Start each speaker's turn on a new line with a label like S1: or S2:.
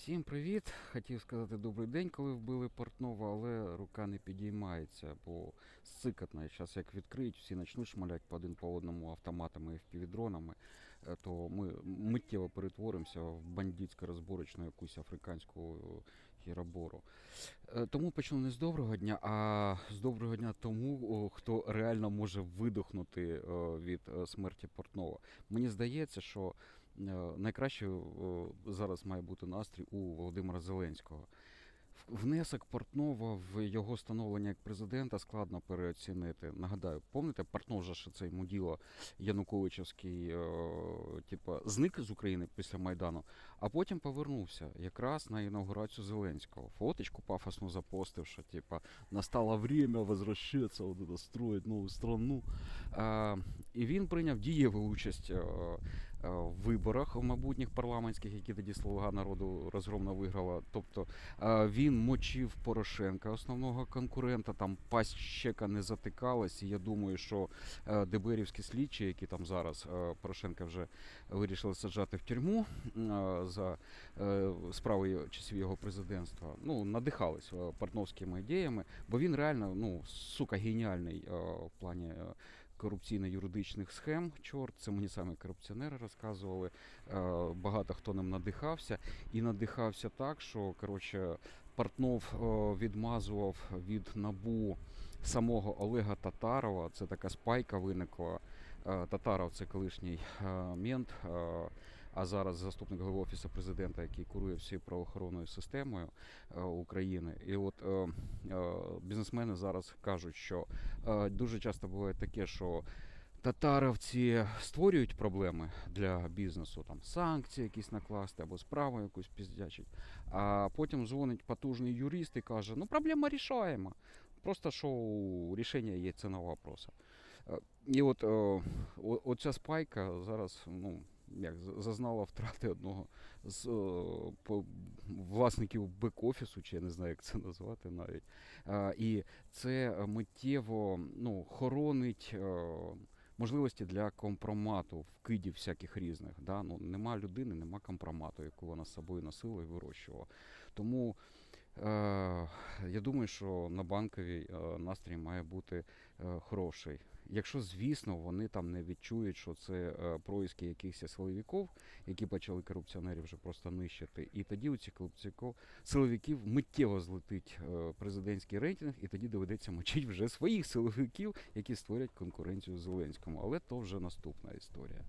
S1: Всім привіт! Хотів сказати добрий день, коли вбили Портнова, але рука не підіймається, бо сикотно. Зараз як відкриють, всі почнуть шмалять по один по одному автоматами і впівдронами, е, то ми миттєво перетворимося в бандитсько розборочну якусь африканську е, гіробору. Е, Тому почну не з доброго дня, а з доброго дня тому, хто реально може видохнути від смерті Портнова. Мені здається, що найкраще е, зараз має бути настрій у Володимира Зеленського. Внесок Портнова в його становлення як президента складно переоцінити. Нагадаю, пам'ятаєте, Портнов же ж це муділо Януковичівський, е, типа, зник з України після Майдану, а потім повернувся якраз на інаугурацію Зеленського. Фоточку пафосно запостив, що типа настало время возвращаться, вот это, нову страну. Е, і він прийняв дієву участь е, е, виборах в майбутніх парламентських, які тоді Слуга народу розгромно виграла. Тобто е, він мочив Порошенка, основного конкурента. Там пасть щека не затикалась. І я думаю, що е, ДБРівські слідчі, які там зараз е, Порошенка вже вирішили саджати в тюрму е, за е, справи часів його президентства, ну надихались е, портновськими ідеями, бо він реально, ну сука, геніальний е, в плані. Корупційно-юридичних схем, чорт, це мені саме корупціонери розказували. Е, багато хто ним надихався, і надихався так, що коротше Портнов е, відмазував від набу самого Олега Татарова. Це така спайка виникла. Е, Татаров це колишній мент, а зараз заступник голови офісу президента, який курує всією правоохоронною системою е, України. І от е, е, бізнесмени зараз кажуть, що дуже часто буває таке, що татаровці створюють проблеми для бізнесу, там санкції якісь накласти або справу якусь піздячить. А потім дзвонить потужний юрист і каже: ну проблема рішаема. Просто що рішення є ціна вопроса. І от е, о- оця спайка зараз, ну. Як зазнала втрати одного з е, по- власників бек-офісу, чи я не знаю, як це назвати навіть. Е, і це миттєво ну, хоронить е, можливості для компромату, вкидів всяких різних. Да? Ну, нема людини, нема компромату, яку вона з собою носила і вирощувала. Тому е, я думаю, що на банковій е, настрій має бути е, хороший. Якщо, звісно, вони там не відчують, що це е, происки якихось силовиків, які почали корупціонерів вже просто нищити. І тоді у цих силовиків миттєво злетить е, президентський рейтинг, і тоді доведеться мочити вже своїх силовиків, які створять конкуренцію Зеленському. Але то вже наступна історія.